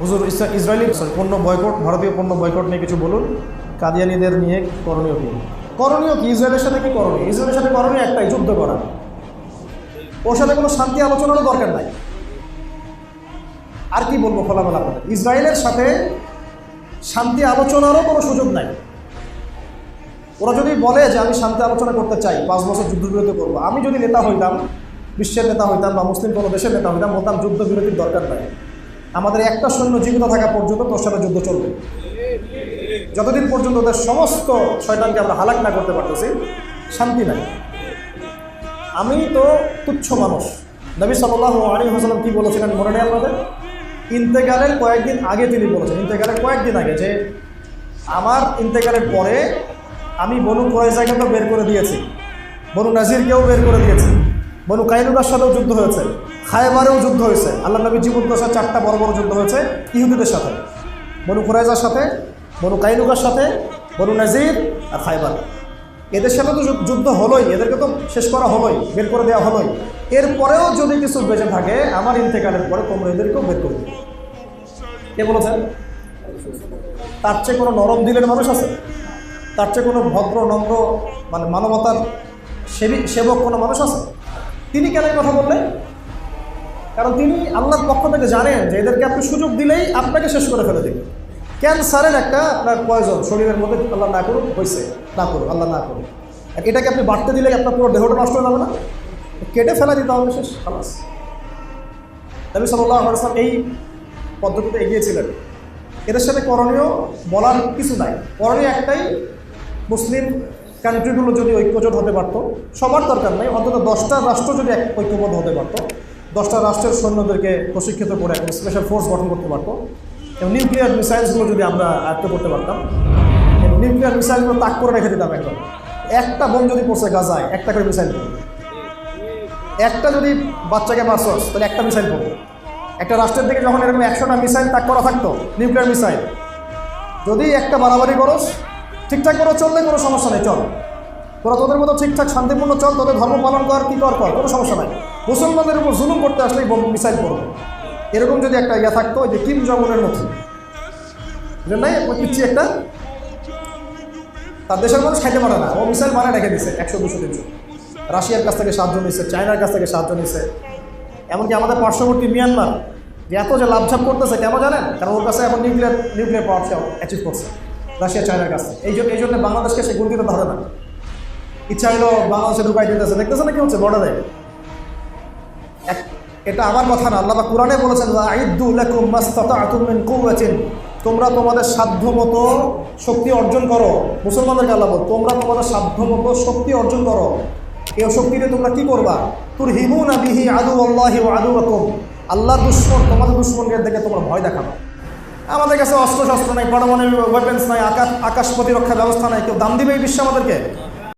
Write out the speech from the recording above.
হুজুর ইসরা- ইসরায়েলি পণ্য বয়কট ভারতীয় পণ্য বয়কট নিয়ে কিছু বলুন। কাদিয়ানিদের নিয়ে করণীয় কি? করণীয় কি? ইসরায়েলের সাথে কি করণীয়? ইসরায়েলের সাথে করণীয় একটাই, যুদ্ধ করা। ওর সাথে কোনো শান্তি আলোচনারও দরকার নাই। আর কি বলব খোলামেলা আপনাদের ইসরায়েলের সাথে শান্তি আলোচনারও কোনো সুযোগ নাই। ওরা যদি বলে যে আমি শান্তি আলোচনা করতে চাই, পাঁচ বছর যুদ্ধবিরতি করব, আমি যদি নেতা হইতাম, বিশ্বের নেতা হইতাম বা মুসলিম কোনো দেশের নেতা হইতাম, বলতাম যুদ্ধবিরতির দরকার নাই। আমাদের একটা সৈন্য জীবিত থাকা পর্যন্ত তোর সাথে যুদ্ধ চলবে। যতদিন পর্যন্ত ওদের সমস্ত শয়তানকে আমরা হালাক না করতে পারতেছি, শান্তি নাই। আমি তো তুচ্ছ মানুষ। নবী সাল্লাহ আলী হাসালাম কী বলেছিলেন মনে নেই আপনাদের? ইন্তেকালের কয়েকদিন আগে তিনি বলেছেন, ইন্তেকালের কয়েকদিন আগে যে আমার ইন্তেকালের পরে আমি বনু কোয়েজাকে তো বের করে দিয়েছি, বনু নাজিরকেও বের করে দিয়েছি। বনু কাইনুকার সাথেও যুদ্ধ হয়েছে। খায়বারেও যুদ্ধ হয়েছে। আল্লাহ নবী জীবন দশার চারটা বড় বড় যুদ্ধ হয়েছে ইহুদিদের সাথে, বনু কোরাইজার সাথে, বনু কাইনুকার সাথে, বনু নাজির আর খায়বার। এদের সাথে তো যুদ্ধ হলোই, এদেরকে তো শেষ করা হলোই, বের করে দেওয়া হলোই। এরপরেও যদি কিছু বেঁচে থাকে, আমার ইন্তেকালের পরে তোমরা এদেরকেও বের করে দিবে কে বলেছেন তার চেয়ে কোনো নরম দিলের মানুষ আছে? তার চেয়ে কোনো ভদ্র, নম্র মানে মানবতার সেবী সেবক কোনো মানুষ আছে? তিনি কেন কথা বললেন? কারণ তিনি আল্লাহর পক্ষ থেকে জানেন যে এদেরকে আপনি সুযোগ দিলেই আপনাকে শেষ করে ফেলে দেবে। ক্যান্সারের একটা আপনার প্রয়োজন? শরীরের মধ্যে আল্লাহ না করুক হয়েছে না করুক, আল্লাহ না করুক। আর এটাকে আপনি বাড়তে দিলে আপনার পুরো দেহটা নষ্ট হয়ে যাবে না? কেটে ফেলা দিতে হবে শেষ, খালাস। নবী সাল্লাহ আসলাম এই পদ্ধতিতে এগিয়েছিলেন। এদের সাথে করণীয় বলার কিছু নাই। করণীয় একটাই, মুসলিম কান্ট্রিগুলো যদি ঐক্যজোট হতে পারতো, সবার দরকার নেই, অন্তত দশটা রাষ্ট্র যদি এক ঐক্যবদ্ধ হতে পারতো, দশটা রাষ্ট্রের সৈন্যদেরকে প্রশিক্ষিত করে একটা স্পেশাল ফোর্স গঠন করতে পারতো, এবং নিউক্লিয়ার মিসাইলসগুলো যদি আমরা আয়ত্ত করতে পারতাম, এবং নিউক্লিয়ার মিসাইলগুলো তাক করে রেখে দিতাম একদম। একটা বোম যদি পড়ছে গাজায়, একটা করে মিসাইল পড়বে একটা যদি বাচ্চাকে মারছস তাহলে একটা মিসাইল পড়বে একটা রাষ্ট্রের দিকে যখন এরকম একশোটা মিসাইল তাক করা থাকতো নিউক্লিয়ার মিসাইল যদি একটা বাড়াবাড়ি করস ঠিকঠাক করে, চললে কোনো সমস্যা নেই, চল। তোরা তোদের মতো ঠিকঠাক, শান্তিপূর্ণ, চল, তোদের ধর্ম পালন কর, কী কর কর, কোনো সমস্যা নাই। মুসলমানদের উপর জুলুম করতে আসলেই মিসাইল পড়বে। এরকম যদি একটা ইয়ে থাকতো, ওই যে কিম মতো। জন্যই ওই পিচ্ছি একটা, তার দেশের মানুষ খাইতে পারে না। ও মিসাইল মানে রেখে দিছে, একশো, দুশো, তিনশো। রাশিয়ার কাছ থেকে সাহায্য নিচ্ছে চায়নার কাছ থেকে সাহায্য নিচ্ছে এমনকি আমাদের পার্শ্ববর্তী মিয়ানমার, যে এত যে লাভঝাপ করতেছে, কেন জানেন? কারণ ওর কাছে এখন নিউক্লিয়ার নিউক্লিয়ার পাওয়ার অ্যাচিভ করছে। রাশিয়া, চায়নার কাছে। এই জন্য এই জন্য বাংলাদেশকে সে গুণ দিতে পারে না। ইচ্ছা হলো বাংলাদেশে ঢুকাই দিতেছে। দেখতেছে না কি হচ্ছে বর্ডারে এটা আমার কথা না, আল্লাহ কোরআনে বলেছেন তোমরা তোমাদের সাধ্য মতো শক্তি অর্জন করো। মুসলমানদেরকে আল্লাহ বল, তোমরা তোমাদের সাধ্য মতো শক্তি অর্জন করো। এই শক্তিতে তোমরা কি করবা? তুর হিমুনা বিহি আদু আল্লাহ আদু রকম আল্লাহ দুশ্মন, তোমাদের দুশ্মনকে দেখে তোমরা ভয় দেখাবো। আমাদের কাছে অস্ত্র শস্ত্র নাই, পরমাণু ওয়েপেন্স নাই, আকাশ আকাশ প্রতিরক্ষা ব্যবস্থা নাই, কেউ দাম দিবে এই বিশ্ব আমাদেরকে?